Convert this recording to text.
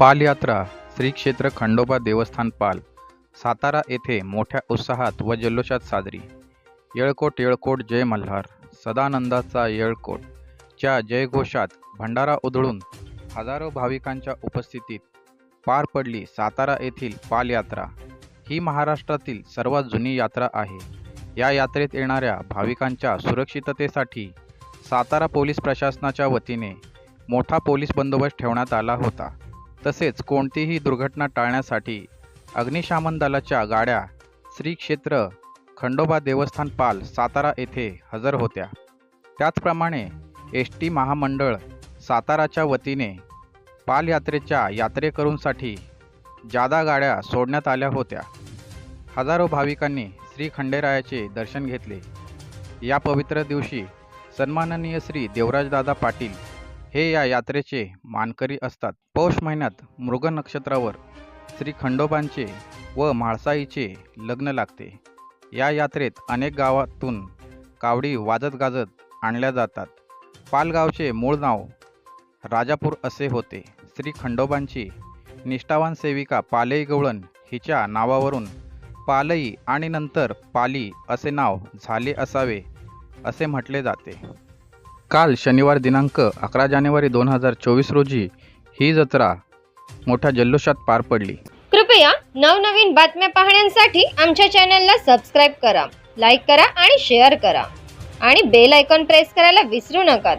पालयात्रा श्री क्षेत्र खंडोबा देवस्थान पाल सातारा येथे मोठ्या उत्साहात व जल्लोषात साजरी. येळकोट येळकोट जय मल्हार. सदानंदाचा येळकोट. च्या जयघोषात भंडारा उधळून हजारो भाविकांच्या उपस्थितीत पार पडली सातारा येथील पालयात्रा. ही महाराष्ट्रातील सर्वात जुनी यात्रा आहे. या यात्रेत येणाऱ्या भाविकांच्या सुरक्षिततेसाठी सातारा पोलीस प्रशासनाच्या वतीने मोठा पोलीस बंदोबस्त ठेवण्यात आला होता. तसेच कोणतीही दुर्घटना टाळण्यासाठी अग्निशामन दलाच्या गाड्या श्री क्षेत्र खंडोबा देवस्थान पाल सातारा येथे हजर होत्या. त्याचप्रमाणे एस टी महामंडळ साताराच्या वतीने पालयात्रेच्या यात्रेकरूंसाठी जादा गाड्या सोडण्यात आल्या होत्या. हजारो भाविकांनी श्री खंडेरायाचे दर्शन घेतले. या पवित्र दिवशी सन्माननीय श्री देवराजदादा पाटील हे या यात्रेचे मानकरी असतात. पौष महिन्यात मृग नक्षत्रावर श्री खंडोबांचे व म्हाळसाईचे लग्न लागते. या यात्रेत अनेक गावातून कावडी वाजत गाजत आणल्या जातात. पालगावचे मूळ नाव राजापूर असे होते. श्री खंडोबांची निष्ठावान सेविका पालई गवळण हिच्या नावावरून पालई आणि नंतर पाली असे नाव झाले असावे असे म्हटले जाते. काल शनिवार दिनांक अकरा जानेवारी दोन हजार चोवीस रोजी ही जत्रा मोठ्या जल्लोषात पार पडली. कृपया नवनवीन बातम्या पाहण्यासाठी आमच्या चॅनलला सबस्क्राईब करा लाईक करा आणि शेअर करा. आणि बेल आयकॉन प्रेस करायला विसरू नका.